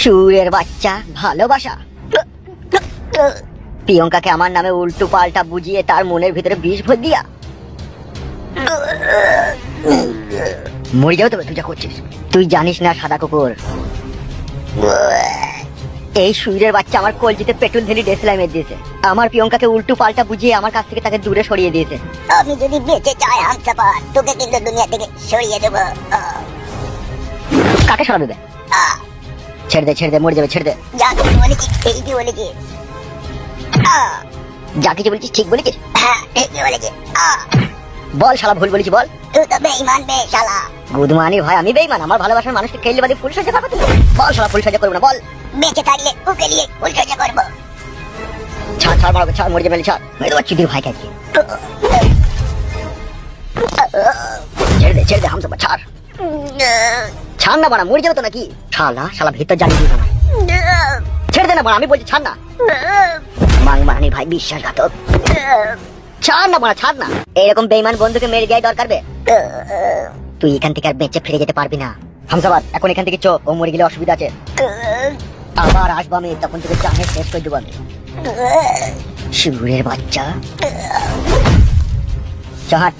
সুরের বাচ্চা ভালোবাসা। প্রিয়ঙ্কাকে আমার নামে উল্টো পাল্টা বুঝিয়ে তার মনের ভিতরে বিষ ভর দিয়া। মরে যাও তবে তুই যা করছিস। তুই জানিস না সাদা কুকুর। এই সুইরের বাচ্চা আমার কলজিতে পেট্রোল ঢেলি ডেসলাই মেরে দিয়েছে। আমার প্রিয়ঙ্কাকে উল্টো পাল্টা বুঝিয়ে আমার কাছ থেকে তাকে দূরে সরিয়ে দিয়েছে। আমি যদি বেঁচে যাই হামসাফার তোকে কিন্তু দুনিয়া থেকে সরিয়ে দেবো। কাকে সরাবে? ছেড়ে দে ছেড়ে দে মরে যাবে ছেড়ে দে। যা কিছু বলেছি ঠিকই বলেছি আহ, যা কিছু বলছিস ঠিক বলেছিস? হ্যাঁ ঠিকই বলেছি। আহ, বল শালা ভুল বলেছি বল। তুই তো বেইমান বে শালা। গুদমানি ভাই আমি বেইমান আমার ভালোবাসার মানুষকে খেললে বাদে ফুল সাজা পাবো তুমি। বল শালা ফুল সাজা করব না বল। বেঁচে থাকলে ওকে নিয়ে উল্টো করব। ছাড় ছাড় মারবে ছাড় মরে যাবে ছাড়। মেরে দেবো চিদির ভাই কাছে ছেড়ে দে ছেড়ে দে হামসা ছাড়। ছাড় না বাড়া, মরে যাবে তো নাকি? শালা শালা ভিতর জানিয়ে ছেড়ে দে না বাড়া, আমি বলছি ছাড় না। মাং ভাই, বিশ্বাসঘাতক। ছাড় না বাড়া, ছাড় না। এরকম বেইমান বন্ধুকে মেরে দেওয়াই দরকার বে। তুই এখান থেকে আর বেঁচে ফিরে যেতে পারবি না। হামসাবাদ এখন এখান থেকে চো, ও মরে গেলে অসুবিধা আছে। আবার আসব আমি, তখন তোকে শেষ করে দেবো আমি। শিবুরের বাচ্চা। চ হাট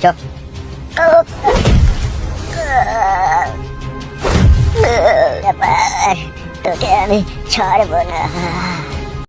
চ তোকে আমি ছাড়বো না।